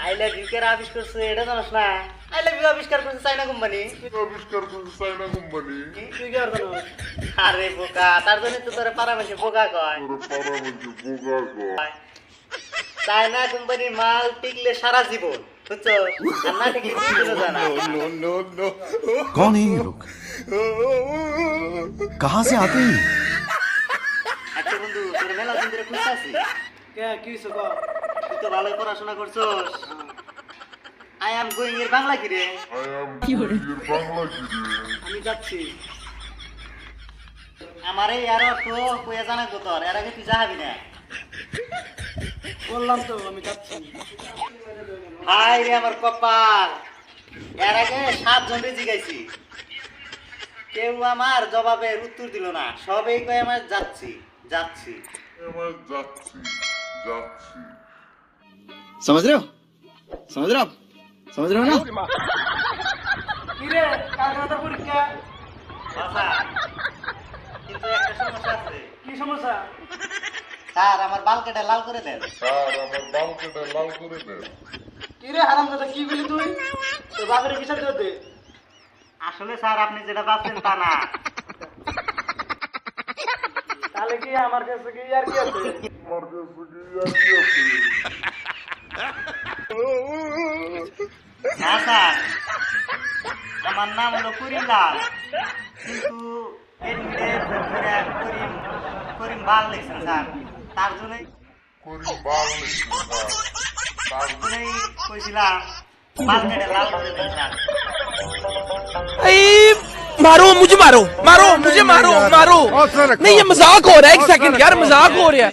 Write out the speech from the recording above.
I love you কের আবিষ্কার করছে এটা জানোস না আই লাভ ইউ আবিষ্কার করছে চাইনা কোম্পানি আবিষ্কার করছে চাইনা কোম্পানি তুই কি আর জানোস আরে বোকা তার জন্য তো তোর পাড়া মানুষে বোকা কয় তোর পাড়া মধ্যে বোকা গো চায়না কোম্পানির মাল টিকলে সারা জীবন বুঝছো আর না টিকলে কিছু জানা कौन है ये लोग कहाँ से आते हैं ये? আচ্ছা বন্ধু তোর মেলা দিন ধরে খুঁজতে আছি কে কি হইছে তুই তো ভালোই পড়াশোনা করছস। আই এম গোয়িং এর বাংলা কি রে? আই এম এর বাংলা কি রে? আমি যাচ্ছি। আমারে ইয়ার অর্থ কইয়া জানা তো তোর এর আগে তুই যাবি না। বললাম তো আমি যাচ্ছি। হাই রে আমার কপাল। এর আগে সাতজন রে জিগাইছি কেউ আমার জবাবের উত্তর দিল না সবাই কয়ে আমার যাচ্ছি। যাচ্ছি আমার যাচ্ছি যাচ্ছি समझ रहे हो समझ रहे हो आप समझ रहे हो ना কি রে কালকে পরীক্ষা বাসা কিন্তু একটা সমস্যা আছে কি সমস্যা স্যার আমার বাল কেটে লাল করে দেন স্যার আমার বাল কেটে লাল করে দেন কি রে হারাম দাদা কি বলি তুই তোর বাপের কিসের দে আসলে স্যার আপনি যেটা ভাবছেন তা না কি আমার কাছে কি আর কি আছে? আমার কাছে কি আর কি আছে? স্যার। আমার নাম হলো করিম লাল। কিন্তু করিম করিম বাল লিখছেন স্যার। তার জন্যই করি বাল স্যার। তার জন্যই কইছিলাম বাল কেটে লাল করে দেন স্যার। مارو مجھے مارو مارو مجھے مارو مارو۔ نہیں یہ مزاق ہو رہا ہے ایک سیکنڈ یار مزاق ہو رہا ہے۔